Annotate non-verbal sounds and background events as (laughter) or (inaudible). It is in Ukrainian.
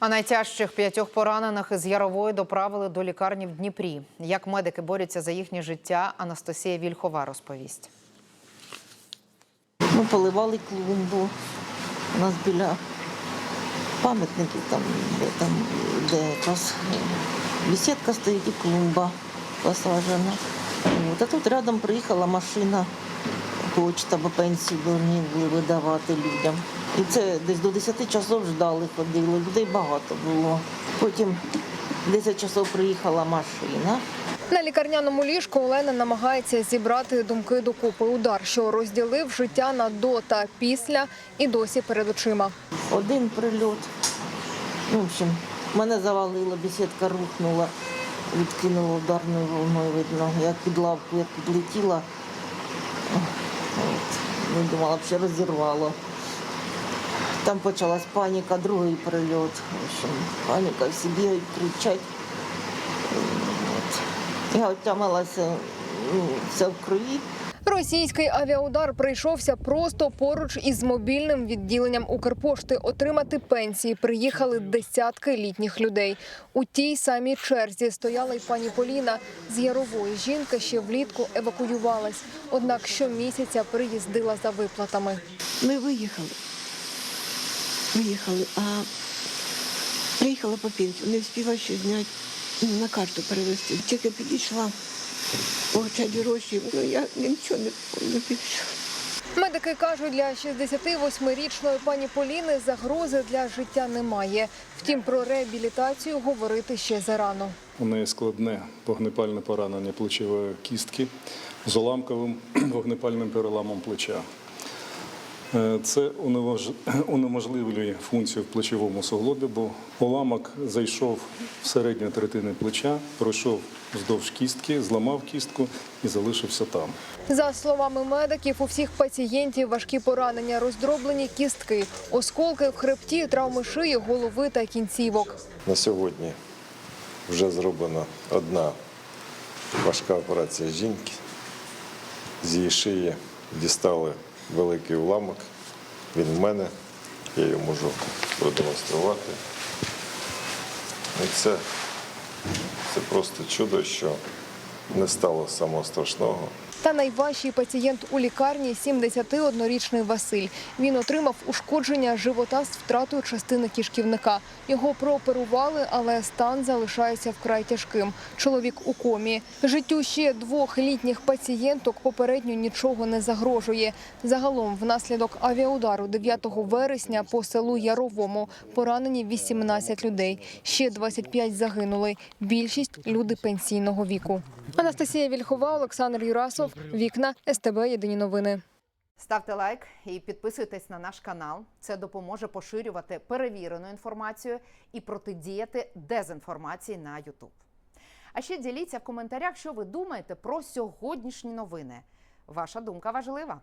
А найтяжчих п'ятьох поранених із Ярової доправили до лікарні в Дніпрі. Як медики борються за їхнє життя, Анастасія Вільхова розповість. Ми поливали клумбу. У нас біля пам'ятників, там, де, там, де якраз е, бесідка стоїть і клумба посаджена. От. А тут рядом приїхала машина, почта, бо пенсію повинні були видавати людям. І це десь до 10 часов ждали, ходили, людей багато було. Потім 10 часов приїхала машина. На лікарняному ліжку Олена намагається зібрати думки докупи. Удар, що розділив життя на до та після, і досі перед очима. Один прильот. Ну, в общем, мене завалило, бесідка рухнула, відкинула ударною волною, видно, як під лавку, як підлетіла. От. Не думала, що розірвало. Там почалась паніка, другий прильот. В общем, паніка, всі бігають, кричать. От. Я отямилася ну, вся в крові. Російський авіаудар прийшовся просто поруч із мобільним відділенням Укрпошти. Отримати пенсії приїхали десятки літніх людей. У тій самій черзі стояла й пані Поліна з Ярової. Жінка ще влітку евакуювалась, однак щомісяця приїздила за виплатами. Ми виїхали. Виїхали, а приїхала по пенсію, не встигла ще зняти ну, на карту перевести. Тільки підійшла, получать гроші, ну я нічого не помню. Медики кажуть, для 68-річної пані Поліни загрози для життя немає. Втім, про реабілітацію говорити ще зарано. У неї складне вогнепальне поранення плечової кістки з уламковим (clears throat) вогнепальним переламом плеча. Е, Це (clears throat) унеможливлює функцію в плечовому суглобі, бо уламок зайшов в середню третину плеча, пройшов вздовж кістки, зламав кістку і залишився там. За словами медиків, у всіх пацієнтів важкі поранення, роздроблені кістки, осколки в хребті, травми шиї, голови та кінцівок. На сьогодні вже зроблена одна важка операція жінки. З її шиї дістали великий уламок. Він в мене, я його можу продемонструвати. І це, це просто чудо, що не стало самого страшного. Та найважчий пацієнт у лікарні – 71-річний Василь. Він отримав ушкодження живота з втратою частини кишківника. Його прооперували, але стан залишається вкрай тяжким. Чоловік у комі. Життю ще двох літніх пацієнток попередньо нічого не загрожує. Загалом, внаслідок авіаудару 9 вересня по селу Яровому поранені 18 людей. Ще 25 загинули. Більшість – люди пенсійного віку. Анастасія Вільхова, Олександр Юрасов. Вікна СТБ. Єдині новини. Ставте лайк і підписуйтесь на наш канал. Це допоможе поширювати перевірену інформацію і протидіяти дезінформації на YouTube. А ще діліться в коментарях, що ви думаєте про сьогоднішні новини. Ваша думка важлива.